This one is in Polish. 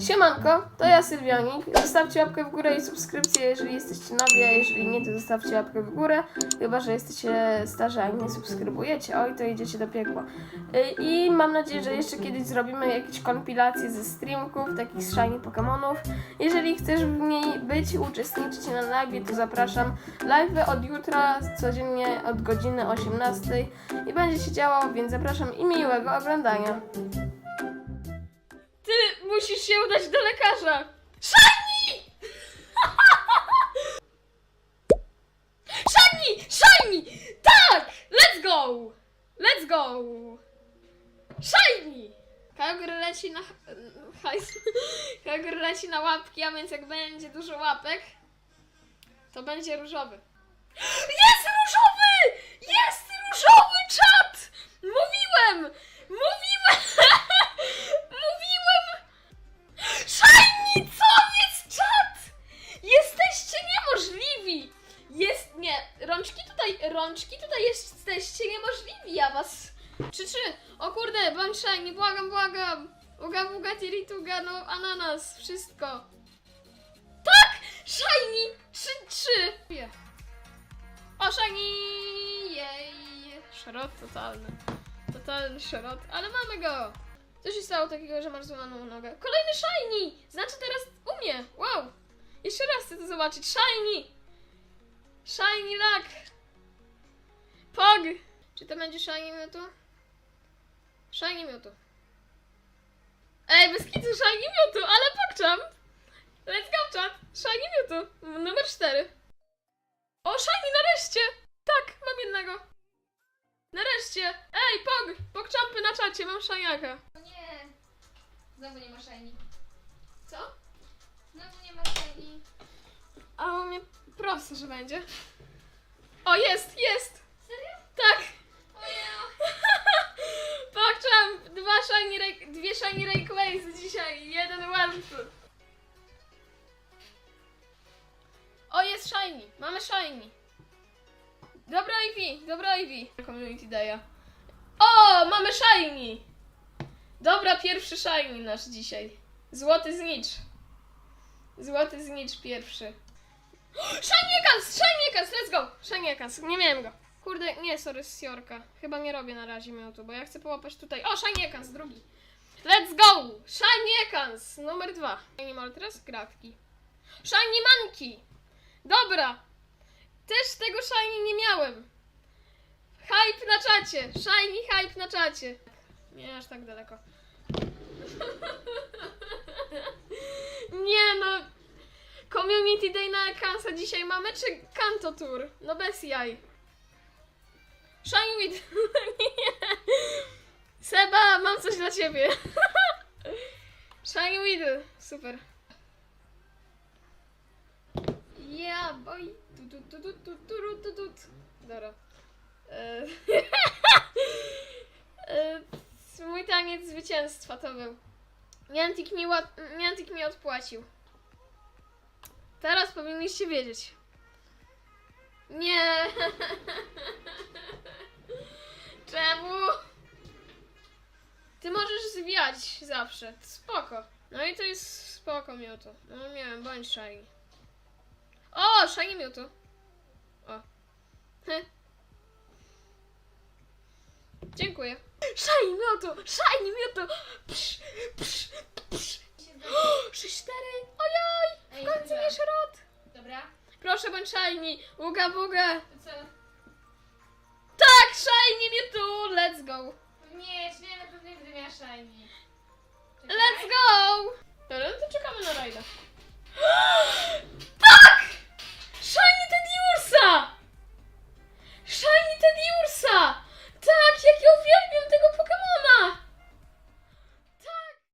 Siemanko, to ja Sylwionik. Zostawcie łapkę w górę i subskrypcję, jeżeli jesteście nowi, a jeżeli nie, to zostawcie łapkę w górę. Chyba, że jesteście starzy, a nie subskrybujecie. Oj, to idziecie do piekła. Y, I mam nadzieję, że jeszcze kiedyś zrobimy jakieś kompilacje ze streamków, takich z shiny Pokemonów. Jeżeli chcesz w niej być, uczestniczyć na live, to zapraszam. Live od jutra, codziennie od godziny 18 i będzie się działo, więc zapraszam i miłego oglądania. Ty musisz się udać do lekarza. Shiny! Shiny! Shiny! Tak! Let's go! Let's go! Shiny! Kagr leci na hajs. Leci na łapki, a więc jak będzie dużo łapek, to będzie różowy. Jest rączki tutaj jesteście niemożliwi, ja was... Czy, czy, o kurde, bądź shiny, błagam, błagam! Uga, buga, tirituga, no, ananas, wszystko. Tak! Shiny! Trzy, trzy! O, shiny! Jej! Szrot totalny. Totalny szrot, ale mamy go! Co się stało takiego, że masz złamaną nogę? Kolejny shiny! Znaczy teraz umie! Wow! Jeszcze raz chcę to zobaczyć. Shiny! Shiny luck! Pog! Czy to będzie shiny Mewtwo? Shiny Mewtwo. Ej, bez kitu shiny Mewtwo, ale pokczam! Let's go chat! Shiny Mewtwo. Numer 4. O, shiny nareszcie! Tak, mam jednego. Nareszcie! Ej, pog! Pogczampy na czacie, mam shiniaka. Nie. Znowu nie ma shiny. Co? Znowu nie ma shiny. A u mnie proste, że będzie. O, jest, jest! Tak! Pokczam! Dwa shiny dwie shiny Rayquaze dzisiaj, jeden one-shot. O, jest shiny! Mamy shiny! Dobra Ivy, dobra Ivy. Community Day'a. O, mamy shiny! Dobra, pierwszy shiny nasz dzisiaj. Złoty znicz. Złoty znicz pierwszy. Shiniekans! Shiniekans! Let's go! Shiniekans, nie miałem go. Kurde, nie, sorry, z. Chyba nie robię na razie miautu, bo ja chcę połapać tutaj. O, Shiniekans, drugi. Let's go! Shiniekans, numer dwa. Shiny Moltres, gratki. Shiny Monkey! Dobra! Też tego Shiny nie miałem. Hype na czacie! Shiny hype na czacie. Nie aż tak daleko. nie no, Community Day na Kansa dzisiaj mamy, czy Kanto Tour? No bez jaj. Shine with... Nie. Seba, mam coś dla ciebie. Shine with... Super. Yeah, boy. Tu, tu, tu, tu, tu, tu, tu, tu. Dobra. E, e, mój taniec zwycięstwa to był. Niantic mi, łat... Mi odpłacił. Teraz powinniście wiedzieć. Nie! Zwiać zawsze. Spoko. No i to jest spoko miuto. No nie wiem, bądź shiny. O, shiny miuto. O. Heh. Dziękuję. Shiny miuto! Shiny miuto! Psz, psz, psz. O, 6-4! Ojoj! W Ej, końcu dobra. nie szrot! Dobra. Proszę bądź shiny! Uga buga! To co? Tak! Shiny tu! Let's go! Nie, śmieję na pewno będę miała shiny. Let's go! Dobra, no to czekamy na rajda.